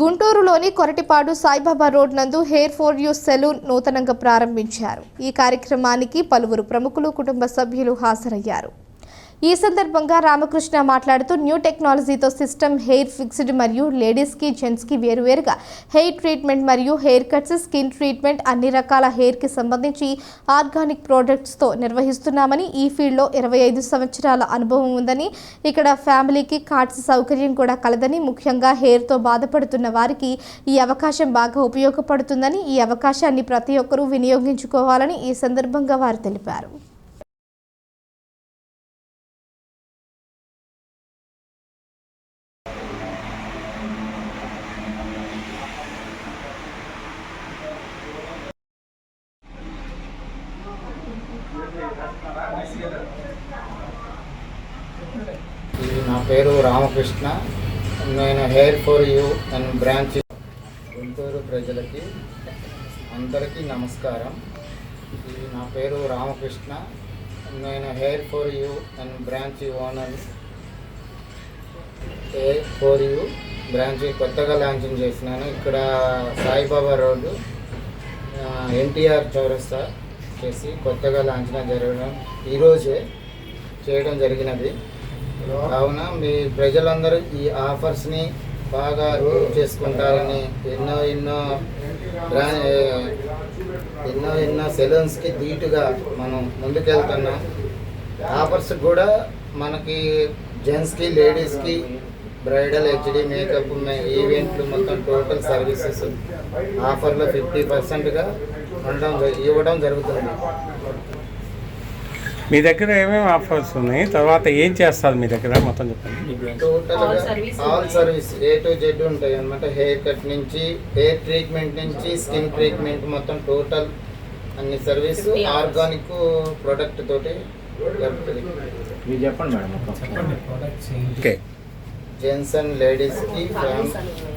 గుంటూరులోని కొరటిపాడు సాయిబాబా రోడ్ నందు hair four you salon నూతనంగా ప్రారంభించారు. ఈ కార్యక్రమానికి పలువురు ప్రముఖులు కుటుంబ సభ్యులు హాజరయ్యారు. ఈ సందర్భంగా రామకృష్ణ మాట్లాడుతూ న్యూ టెక్నాలజీతో సిస్టమ్ హెయిర్ ఫిక్స్డ్ మరియు లేడీస్కి జెంట్స్కి వేరువేరుగా హెయిర్ ట్రీట్మెంట్ మరియు హెయిర్ కట్స్ స్కిన్ ట్రీట్మెంట్ అన్ని రకాల హెయిర్కి సంబంధించి ఆర్గానిక్ ప్రోడక్ట్స్తో నిర్వహిస్తున్నామని ఈ ఫీల్డ్లో ఇరవై ఐదు సంవత్సరాల అనుభవం ఉందని ఇక్కడ ఫ్యామిలీకి కార్డ్స్ సౌకర్యం కూడా కలదని ముఖ్యంగా హెయిర్తో బాధపడుతున్న వారికి ఈ అవకాశం బాగా ఉపయోగపడుతుందని ఈ అవకాశాన్ని ప్రతి ఒక్కరూ వినియోగించుకోవాలని ఈ సందర్భంగా వారు తెలిపారు. పేరు రామకృష్ణ. నేను hair for you and branch Guntur ప్రజలకి అందరికీ నమస్కారం. నా పేరు రామకృష్ణ. నేను hair for you and branch owner. Hair for you branch కొత్తగా లాంచింగ్ చేసినాను. ఇక్కడ సాయిబాబా రోడ్డు ఎన్టీఆర్ చౌరస్తా చేసి కొత్తగా లాంఛన జరగడం ఈరోజే చేయడం జరిగినది. కావున మీ ప్రజలందరూ ఈ ఆఫర్స్ని బాగా యూజ్ చేసుకుంటారని ఎన్నో ఎన్నో ఎన్నో ఎన్నో సెలూన్స్కి ధీటుగా మనం ముందుకెళ్తున్నాం. ఆఫర్స్ కూడా మనకి జెంట్స్కి లేడీస్కి బ్రైడల్ హెచ్డి మేకప్ ఈవెంట్లు మొత్తం టోటల్ సర్వీసెస్ ఆఫర్లో ఫిఫ్టీ పర్సెంట్గా ఉండడం జ- ఇవ్వడం జరుగుతుంది. మీ దగ్గర ఏమేమి ఆఫర్స్ ఉన్నాయి? తర్వాత ఏం చేస్తారు మీ దగ్గర? మొత్తం చెప్పండి. Total All service all. Service A to Z ఉంటాయి అనమాట హెయిర్ కట్ నుంచి హెయిర్ ట్రీట్మెంట్ నుంచి స్కిన్ ట్రీట్మెంట్ మొత్తం టోటల్ అన్ని సర్వీస్. ఆర్గానిక్ ప్రొడక్ట్ తోటి జరుగుతుంది. మీరు చెప్పండి మేడం ఓకే. జెంట్స్ అండ్ లేడీస్కి.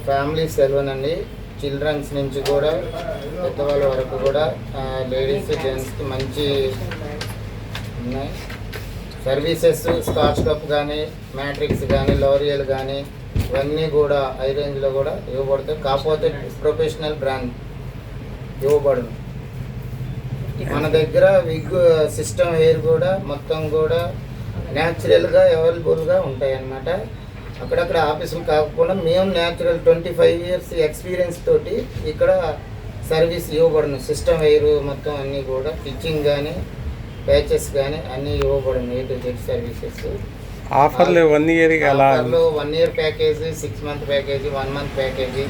ఫ్యామిలీ సెలూన్ అండి చిల్డ్రన్స్ నుంచి కూడా పెద్దవాళ్ళ వరకు కూడా లేడీస్ జెంట్స్కి మంచి ఉన్నాయి. సర్వీసెస్ స్కాచ్ కప్ కానీ మ్యాట్రిక్స్ కానీ లోరియల్ కానీ ఇవన్నీ కూడా ఐ రేంజ్లో కూడా ఇవ్వబడతాయి. కాకపోతే ప్రొఫెషనల్ బ్రాండ్ ఇవ్వబడును మన దగ్గర విగ్ సిస్టమ్ హెయిర్ కూడా మొత్తం కూడా న్యాచురల్గా అవైలబుల్గా ఉంటాయి అన్నమాట అక్కడక్కడ ఆఫీసులు కాకుండా మేము natural twenty five years experience తోటి ఇక్కడ సర్వీస్ ఇవ్వబడును. సిస్టమ్ హెయిర్ మొత్తం అన్నీ కూడా టిచ్చింగ్ కానీ ప్యాచెస్ కానీ అన్నీ ఇవ్వబడును ఏ టు జెడ్ సర్వీసెస్. ఆఫర్లు వన్ ఇయర్ ఆఫర్లు one year package six month package one month package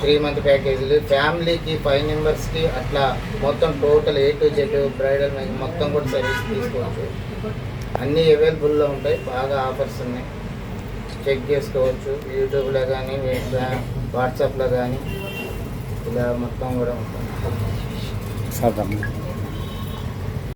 three month ప్యాకేజీలు ఫ్యామిలీకి ఫైవ్ మెంబర్స్కి అట్లా మొత్తం total A to Z bridal మొత్తం కూడా సర్వీస్ తీసుకోవచ్చు. అన్నీ అవైలబుల్లో ఉంటాయి బాగా ఆఫర్స్ ఉన్నాయి. చెక్ చేసుకోవచ్చు యూట్యూబ్లో కానీ వాట్సాప్లో కానీ ఇలా మొత్తం కూడా ఉంటుంది. సార్